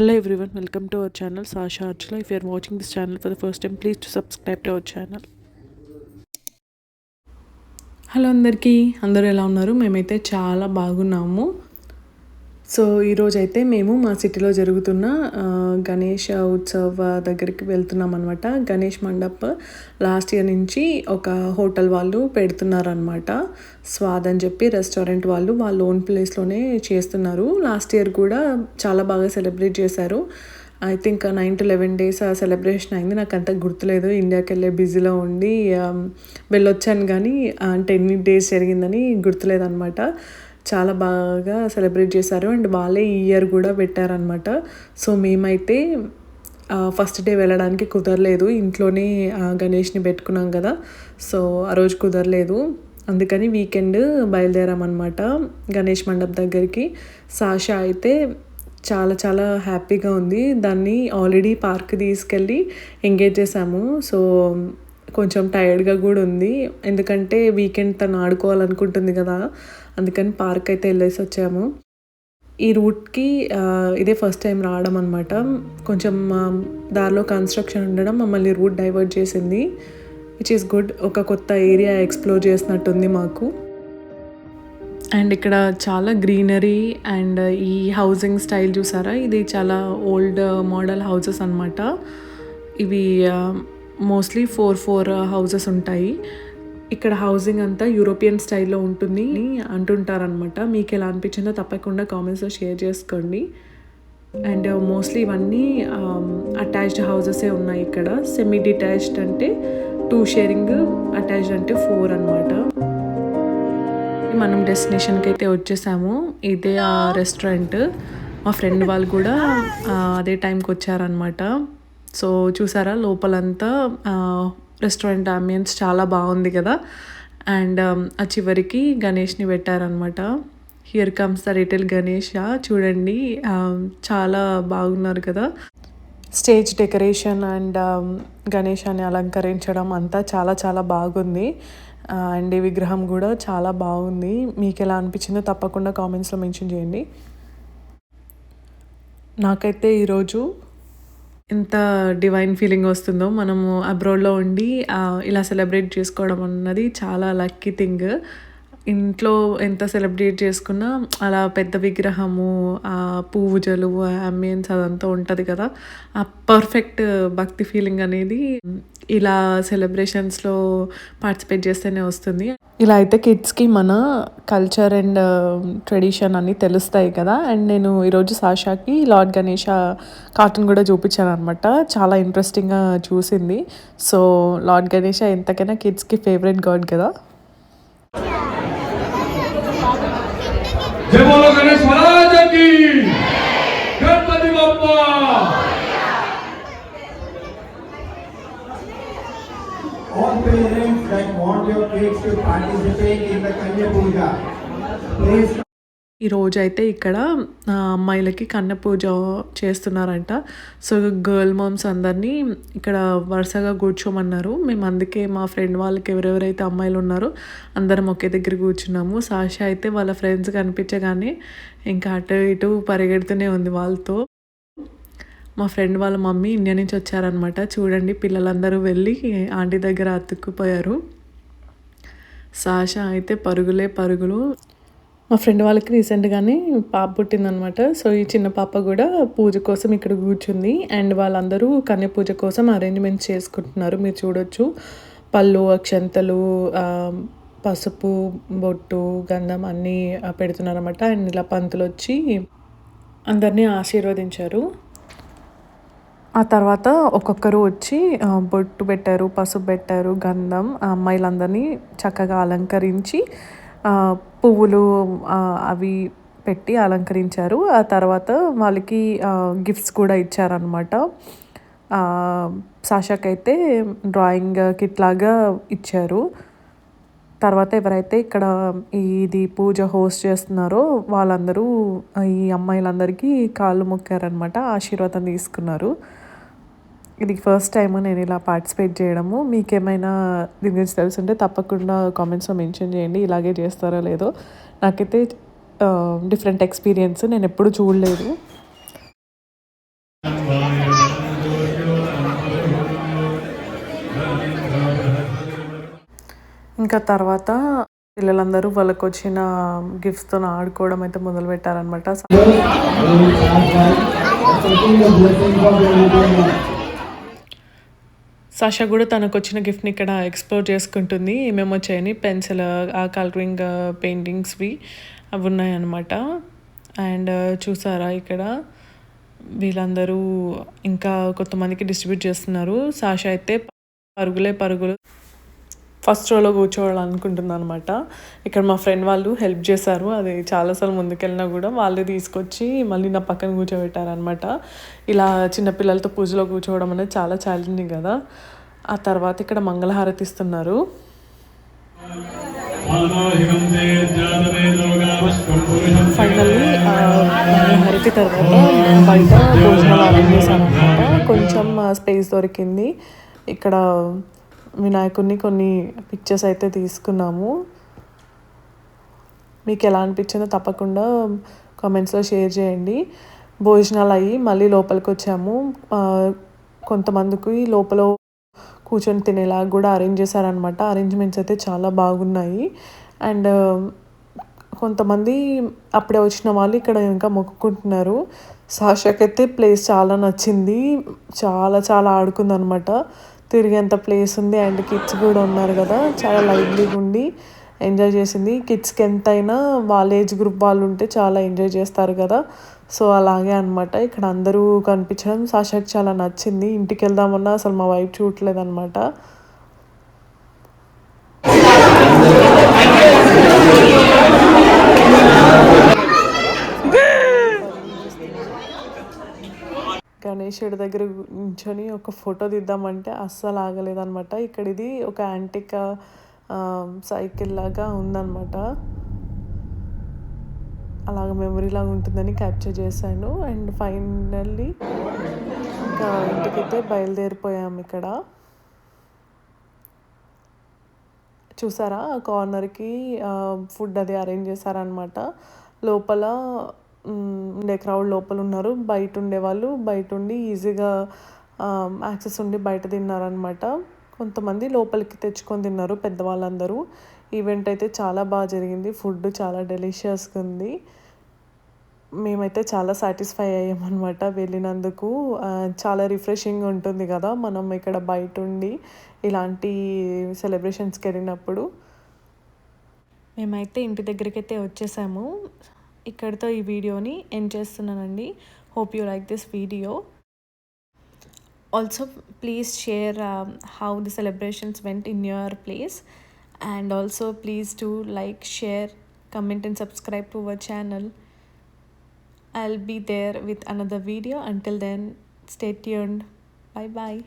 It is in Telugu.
Hello everyone welcome to our channel Sasha Archula if you're watching this channel for the first time please to subscribe to our channel hello అందరికీ. అందరూ ఎలా ఉన్నారు? మేమైతే చాలా బాగున్నాము. సో ఈరోజైతే మేము మా సిటీలో జరుగుతున్న గణేష్ ఉత్సవ దగ్గరికి వెళ్తున్నాం అనమాట గణేష్ మండప్ లాస్ట్ ఇయర్ నుంచి ఒక హోటల్ వాళ్ళు పెడుతున్నారనమాట స్వాద్ అని చెప్పి రెస్టారెంట్ వాళ్ళు వాళ్ళ ఓన్ ప్లేస్లోనే చేస్తున్నారు. లాస్ట్ ఇయర్ కూడా చాలా బాగా సెలబ్రేట్ చేశారు. I think nine to eleven days ఆ సెలబ్రేషన్ అయింది. నాకు అంత గుర్తులేదు. ఇండియాకి వెళ్ళే బిజీలో ఉండి వెళ్ళొచ్చాను కానీ అంటే ఎన్ని డేస్ జరిగిందని గుర్తులేదు అనమాట చాలా బాగా సెలబ్రేట్ చేశారు. అండ్ వాళ్ళే ఈ ఇయర్ కూడా పెట్టారనమాట సో మేమైతే ఫస్ట్ డే వెళ్ళడానికి కుదరలేదు. ఇంట్లోనే గణేష్ని పెట్టుకున్నాం కదా. సో ఆ రోజు కుదరలేదు. అందుకని వీకెండ్ బయలుదేరామన్నమాట గణేష్ మండప్ దగ్గరికి. సాషా అయితే చాలా చాలా హ్యాపీగా ఉంది. దాన్ని ఆల్రెడీ పార్క్ తీసుకెళ్ళి ఎంగేజ్ చేసాము సో కొంచెం టైర్డ్గా కూడా ఉంది. ఎందుకంటే వీకెండ్ తను ఆడుకోవాలనుకుంటుంది కదా అందుకని పార్క్ అయితే వెళ్ళేసి వచ్చాము. ఈ రూట్కి ఇదే ఫస్ట్ టైం రావడం అనమాట కొంచెం దారిలో కన్స్ట్రక్షన్ ఉండడం మమ్మల్ని రూట్ డైవర్ట్ చేసింది. Which is good. ఒక కొత్త ఏరియా ఎక్స్ప్లోర్ చేసినట్టుంది మాకు. అండ్ ఇక్కడ చాలా గ్రీనరీ అండ్ ఈ హౌసింగ్ స్టైల్ చూసారా? ఇది చాలా ఓల్డ్ మోడల్ హౌసెస్ అనమాట ఇవి మోస్ట్లీ ఫోర్ ఫోర్ హౌజెస్ ఉంటాయి. ఇక్కడ హౌసింగ్ అంతా యూరోపియన్ స్టైల్లో ఉంటుంది అని అంటుంటారనమాట మీకు ఎలా అనిపించిందో తప్పకుండా కామెంట్స్లో షేర్ చేసుకోండి. అండ్ మోస్ట్లీ uh, ఇవన్నీ um, అటాచ్డ్ హౌజెసే ఉన్నాయి ఇక్కడ. సెమీ డిటాచ్డ్ అంటే టూ షేరింగ్ అటాచ్డ్ అంటే ఫోర్ అనమాట మనం డెస్టినేషన్కి అయితే వచ్చేసాము. ఇదే ఆ రెస్టారెంట్ మా ఫ్రెండ్ వాళ్ళు కూడా uh, అదే టైంకి వచ్చారనమాట సో చూసారా లోపలంతా రెస్టారెంట్ ఆంబియన్స్ చాలా బాగుంది కదా. అండ్ um, ఆ చివరికి గణేష్ని పెట్టారనమాట here comes the retail Ganesh చూడండి చాలా బాగున్నారు కదా. స్టేజ్ డెకరేషన్ అండ్ గణేశాన్ని అలంకరించడం అంతా చాలా చాలా బాగుంది. అండ్ ఈ విగ్రహం కూడా చాలా బాగుంది. మీకు ఎలా అనిపించిందో తప్పకుండా కామెంట్స్లో మెన్షన్ చేయండి. నాకైతే ఈరోజు ఎంత డివైన్ ఫీలింగ్ వస్తుందో మనము అబ్రాడ్లో ఉండి ఇలా సెలబ్రేట్ చేసుకోవడం అన్నది చాలా లక్కీ థింగ్ ఇంట్లో ఎంత సెలబ్రేట్ చేసుకున్నా అలా పెద్ద విగ్రహము ఆ పూజలు అంబియన్స్ అదంతా ఉంటుంది కదా. ఆ పర్ఫెక్ట్ భక్తి ఫీలింగ్ అనేది ఇలా సెలబ్రేషన్స్లో పార్టిసిపేట్ చేస్తేనే వస్తుంది. ఇలా అయితే కిడ్స్కి మన కల్చర్ అండ్ ట్రెడిషన్ అన్నీ తెలుస్తాయి కదా. అండ్ నేను ఈరోజు సాషాకి లార్డ్ గణేష కార్టూన్ కూడా చూపించాను అనమాట చాలా ఇంట్రెస్టింగ్గా చూసింది. సో లార్డ్ గణేష ఎంతకైనా కిడ్స్కి ఫేవరెట్ గాడ్ కదా. All parents that want your kids to participate in the Kanya Puja, please ఈరోజైతే అయితే ఇక్కడ అమ్మాయిలకి కన్న పూజ చేస్తున్నారంట. సో గర్ల్ మామ్స్ అందరినీ ఇక్కడ వరుసగా కూర్చోమన్నారు. మేము అందుకే మా ఫ్రెండ్ వాళ్ళకి ఎవరెవరైతే అమ్మాయిలు ఉన్నారో అందరం ఒకే దగ్గర కూర్చున్నాము. సాషా అయితే వాళ్ళ ఫ్రెండ్స్ కనిపించగానే ఇంకా అటు ఇటు పరిగెడుతూనే ఉంది వాళ్ళతో. మా ఫ్రెండ్ వాళ్ళ మమ్మీ ఇండియా నుంచి వచ్చారనమాట చూడండి పిల్లలందరూ వెళ్ళి ఆంటీ దగ్గర అతుక్కుపోయారు. సాషా అయితే పరుగులే పరుగులు. మా ఫ్రెండ్ వాళ్ళకి రీసెంట్గానే పాప పుట్టిందనమాట సో ఈ చిన్న పాప కూడా పూజ కోసం ఇక్కడ కూర్చుంది. అండ్ వాళ్ళందరూ కన్య పూజ కోసం అరేంజ్మెంట్స్ చేసుకుంటున్నారు. మీరు చూడొచ్చు. పళ్ళు అక్షంతలు పసుపు బొట్టు గంధం అన్నీ పెడుతున్నారన్నమాట. అండ్ ఇలా పంతులు వచ్చి అందరినీ ఆశీర్వదించారు. ఆ తర్వాత ఒక్కొక్కరు వచ్చి బొట్టు పెట్టారు పసుపు పెట్టారు గంధం ఆ అమ్మాయిలందరినీ చక్కగా అలంకరించి పువ్వులు అవి పెట్టి అలంకరించారు. ఆ తర్వాత వాళ్ళకి గిఫ్ట్స్ కూడా ఇచ్చారనమాట సాషాకైతే డ్రాయింగ్ కిట్ లాగా ఇచ్చారు. తర్వాత ఎవరైతే ఇక్కడ ఇది పూజ హోస్ట్ చేస్తున్నారో వాళ్ళందరూ ఈ అమ్మాయిలందరికీ కాళ్ళు మొక్కారనమాట ఆశీర్వాదం తీసుకున్నారు. ఇది ఫస్ట్ టైము నేను ఇలా పార్టిసిపేట్ చేయడము. మీకేమైనా దీని గురించి తెలుసుంటే తప్పకుండా కామెంట్స్లో మెన్షన్ చేయండి. ఇలాగే చేస్తారో లేదో. నాకైతే డిఫరెంట్ ఎక్స్పీరియన్స్ నేను ఎప్పుడు చూడలేదు. ఇంకా తర్వాత పిల్లలందరూ వాళ్ళకు వచ్చిన గిఫ్ట్స్తో ఆడుకోవడం అయితే మొదలు పెట్టారనమాట సాషా కూడా తనకు వచ్చిన గిఫ్ట్ని ఇక్కడ ఎక్స్ప్లోర్ చేసుకుంటుంది. ఏమేమి వచ్చాయని పెన్సిల్ ఆ కలరింగ్ పెయింటింగ్స్వి అవి ఉన్నాయన్నమాట. అండ్ చూసారా ఇక్కడ? వీళ్ళందరూ ఇంకా కొంతమందికి డిస్ట్రిబ్యూట్ చేస్తున్నారు. సాషా అయితే పరుగులే పరుగులు ఫస్ట్ రోలో కూర్చోవాలనుకుంటున్నాను అనమాట ఇక్కడ మా ఫ్రెండ్ వాళ్ళు హెల్ప్ చేశారు. అది చాలాసార్లు ముందుకెళ్ళినా కూడా వాళ్ళే తీసుకొచ్చి మళ్ళీ నా పక్కన కూర్చోబెట్టారనమాట ఇలా చిన్నపిల్లలతో పూజలో కూర్చోవడం అనేది చాలా ఛాలెంజింగ్ కదా. ఆ తర్వాత ఇక్కడ మంగళహారతి ఇస్తున్నారు. ఫైనల్లీ తర్వాత బయట భోజనాలు అరేంజ్ చేశారనమాట కొంచెం స్పేస్ దొరికింది. ఇక్కడ వినాయకుడిని కొన్ని పిక్చర్స్ అయితే తీసుకున్నాము. మీకు ఎలా అనిపించిందో తప్పకుండా కామెంట్స్లో షేర్ చేయండి. భోజనాలు అయ్యి మళ్ళీ లోపలికి వచ్చాము. కొంతమందికి లోపల కూర్చొని తినేలాగా కూడా అరేంజ్ చేశారనమాట అరేంజ్మెంట్స్ అయితే చాలా బాగున్నాయి. అండ్ కొంతమంది అప్పుడే వచ్చిన వాళ్ళు ఇక్కడ ఇంకా మొక్కుకుంటున్నారు. సాషకైతే ప్లేస్ చాలా నచ్చింది. చాలా చాలా ఆడుకుందనమాట తిరిగేంత ప్లేస్ ఉంది అండ్ కిడ్స్ కూడా ఉన్నారు కదా. చాలా లైవ్లీగా ఉండి ఎంజాయ్ చేసింది. కిడ్స్కి ఎంతైనా వాళ్ళ ఏజ్ గ్రూప్ వాళ్ళు ఉంటే చాలా ఎంజాయ్ చేస్తారు కదా. సో అలాగే అనమాట ఇక్కడ అందరూ కనిపించడం. సాషాకి చాలా నచ్చింది. ఇంటికి వెళ్దామన్నా అసలు మా వైఫ్ చూడట్లేదు షెడ్ దగ్గర నించొని ఒక ఫోటో తీద్దామంటే అస్సలు ఆగలేదనమాట ఇక్కడ ఇది ఒక యాంటిక్ సైకిల్ లాగా ఉందన్నమాట. అలాగ మెమరీ లాగా ఉంటుందని క్యాప్చర్ చేశాను. అండ్ ఫైనల్లీ ఇంకా ఇంటికైతే బయలుదేరిపోయాం ఇక్కడ. చూసారా? కార్నర్కి ఫుడ్ అది అరేంజ్ చేశారనమాట లోపల ఉండే క్రౌడ్ లోపల ఉన్నారు. బయట ఉండే వాళ్ళు బయట ఉండి ఈజీగా యాక్సెస్ ఉండి బయట తిన్నారనమాట కొంతమంది లోపలికి తెచ్చుకొని తిన్నారు పెద్దవాళ్ళందరూ. ఈవెంట్ అయితే చాలా బాగా జరిగింది. ఫుడ్ చాలా డెలిషియస్గా ఉంది. మేమైతే చాలా సాటిస్ఫై అయ్యామన్నమాట వెళ్ళినందుకు. చాలా రిఫ్రెషింగ్ ఉంటుంది కదా మనం ఇక్కడ బయట ఉండి ఇలాంటి సెలబ్రేషన్స్కి వెళ్ళినప్పుడు. మేమైతే ఇంటి దగ్గరికి అయితే వచ్చేసాము. ఇక్కడితో ఈ వీడియోని ఎండ్ చేస్తున్నానండి hope you like this video also please share how the celebrations went in your place and also please to like share comment and subscribe to our channel I'll be there with another video. Until then, stay tuned. Bye bye.